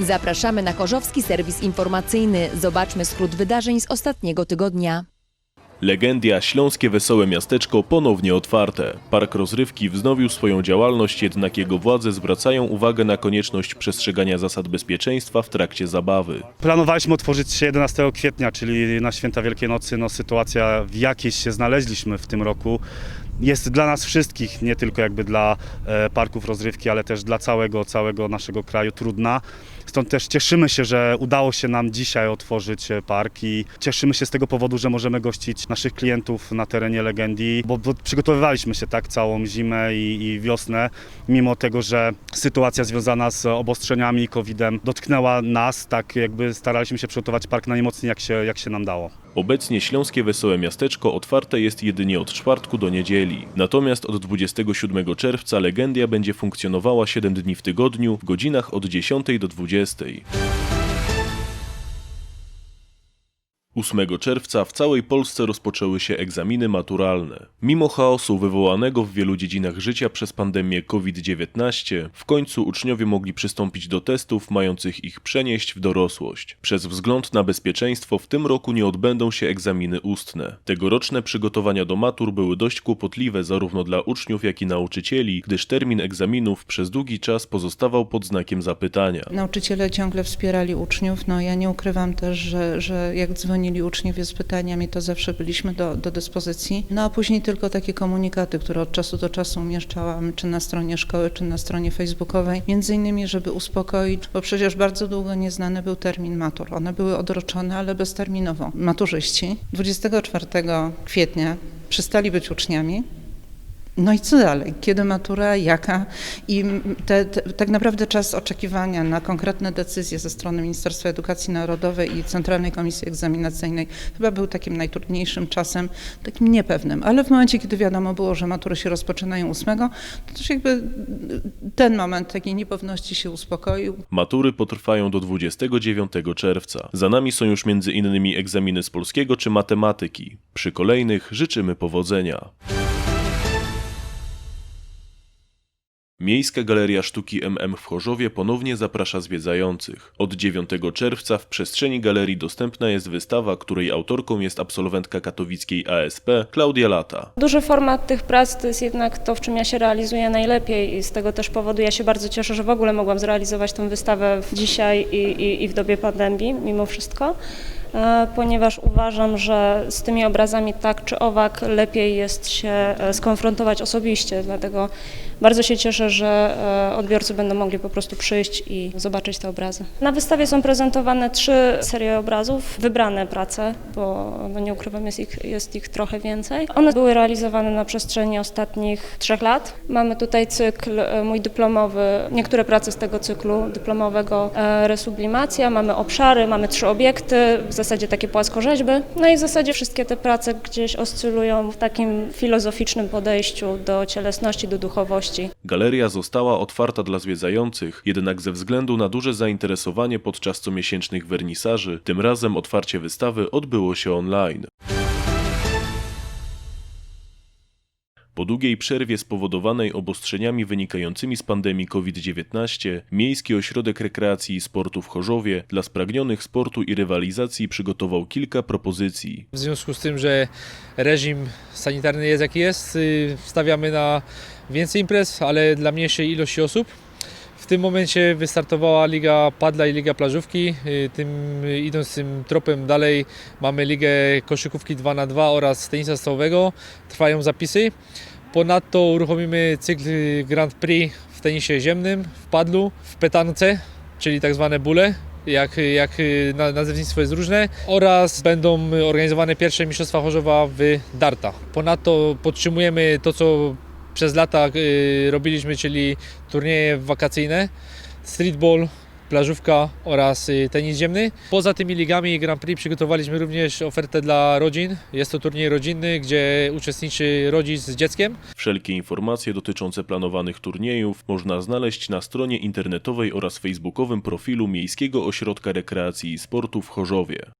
Zapraszamy na Chorzowski Serwis Informacyjny. Zobaczmy skrót wydarzeń z ostatniego tygodnia. Legendia Śląskie Wesołe Miasteczko ponownie otwarte. Park rozrywki wznowił swoją działalność, jednak jego władze zwracają uwagę na konieczność przestrzegania zasad bezpieczeństwa w trakcie zabawy. Planowaliśmy otworzyć się 11 kwietnia, czyli na święta Wielkiej Nocy. No, sytuacja w jakiejś się znaleźliśmy w tym roku. Jest dla nas wszystkich, nie tylko jakby dla e, parków rozrywki, ale też dla całego, całego naszego kraju trudna. Stąd też cieszymy się, że udało się nam dzisiaj otworzyć e, park i cieszymy się z tego powodu, że możemy gościć naszych klientów na terenie Legendii, bo, przygotowywaliśmy się tak całą zimę i, i wiosnę, mimo tego, że sytuacja związana z obostrzeniami i COVID-em dotknęła nas, tak jakby staraliśmy się przygotować park najmocniej jak się, jak się nam dało. Obecnie Śląskie Wesołe Miasteczko otwarte jest jedynie od czwartku do niedzieli. Natomiast od 27 czerwca Legendia będzie funkcjonowała 7 dni w tygodniu w godzinach od 10 do 20. 8 czerwca w całej Polsce rozpoczęły się egzaminy maturalne. Mimo chaosu wywołanego w wielu dziedzinach życia przez pandemię COVID-19, w końcu uczniowie mogli przystąpić do testów mających ich przenieść w dorosłość. Przez wzgląd na bezpieczeństwo w tym roku nie odbędą się egzaminy ustne. Tegoroczne przygotowania do matur były dość kłopotliwe zarówno dla uczniów, jak i nauczycieli, gdyż termin egzaminów przez długi czas pozostawał pod znakiem zapytania. Nauczyciele ciągle wspierali uczniów. No ja nie ukrywam też, że, że jak dzwonili uczniowie z pytaniami, to zawsze byliśmy do, do dyspozycji. No a później tylko takie komunikaty, które od czasu do czasu umieszczałam, czy na stronie szkoły, czy na stronie facebookowej, między innymi, żeby uspokoić, bo przecież bardzo długo nieznany był termin matur. One były odroczone, ale bezterminowo. Maturzyści 24 kwietnia przestali być uczniami, no i co dalej? Kiedy matura, jaka? I te, te, tak naprawdę czas oczekiwania na konkretne decyzje ze strony Ministerstwa Edukacji Narodowej i Centralnej Komisji Egzaminacyjnej chyba był takim najtrudniejszym czasem, takim niepewnym. Ale w momencie, kiedy wiadomo było, że matury się rozpoczynają 8, to też jakby ten moment takiej niepewności się uspokoił. Matury potrwają do 29 czerwca. Za nami są już między innymi egzaminy z polskiego czy matematyki. Przy kolejnych życzymy powodzenia. Miejska Galeria Sztuki MM w Chorzowie ponownie zaprasza zwiedzających. Od 9 czerwca w przestrzeni galerii dostępna jest wystawa, której autorką jest absolwentka katowickiej ASP Klaudia Lata. Duży format tych prac to jest jednak to, w czym ja się realizuję najlepiej i z tego też powodu ja się bardzo cieszę, że w ogóle mogłam zrealizować tę wystawę dzisiaj i, i, i w dobie pandemii mimo wszystko ponieważ uważam, że z tymi obrazami tak czy owak lepiej jest się e, skonfrontować osobiście, dlatego bardzo się cieszę, że e, odbiorcy będą mogli po prostu przyjść i zobaczyć te obrazy. Na wystawie są prezentowane trzy serie obrazów, wybrane prace, bo no nie ukrywam, jest ich, jest ich trochę więcej. One były realizowane na przestrzeni ostatnich trzech lat. Mamy tutaj cykl e, mój dyplomowy, niektóre prace z tego cyklu dyplomowego e, resublimacja, mamy obszary, mamy trzy obiekty, zasadzie takie płaskorzeźby. No i w zasadzie wszystkie te prace gdzieś oscylują w takim filozoficznym podejściu do cielesności, do duchowości. Galeria została otwarta dla zwiedzających, jednak ze względu na duże zainteresowanie podczas comiesięcznych wernisaży, tym razem otwarcie wystawy odbyło się online. Po długiej przerwie spowodowanej obostrzeniami wynikającymi z pandemii COVID-19, Miejski Ośrodek Rekreacji i Sportu w Chorzowie dla spragnionych sportu i rywalizacji przygotował kilka propozycji. W związku z tym, że reżim sanitarny jest jaki jest, y, stawiamy na więcej imprez, ale dla mniejszej ilości osób. W tym momencie wystartowała Liga Padla i Liga Plażówki. Y, Tym y, idąc tym tropem dalej mamy Ligę Koszykówki 2 na 2 oraz tenisa stołowego. Trwają zapisy. Ponadto uruchomimy cykl Grand Prix w tenisie ziemnym, w padlu, w petance, czyli tak zwane bóle, jak, jak na- nazewnictwo jest różne oraz będą organizowane pierwsze Mistrzostwa Chorzowa w darta. Ponadto podtrzymujemy to, co przez lata y, robiliśmy, czyli turnieje wakacyjne, streetball, plażówka oraz y, tenis ziemny. Poza tymi ligami Grand Prix przygotowaliśmy również ofertę dla rodzin. Jest to turniej rodzinny, gdzie uczestniczy rodzic z dzieckiem. Wszelkie informacje dotyczące planowanych turniejów można znaleźć na stronie internetowej oraz facebookowym profilu Miejskiego Ośrodka Rekreacji i Sportu w Chorzowie.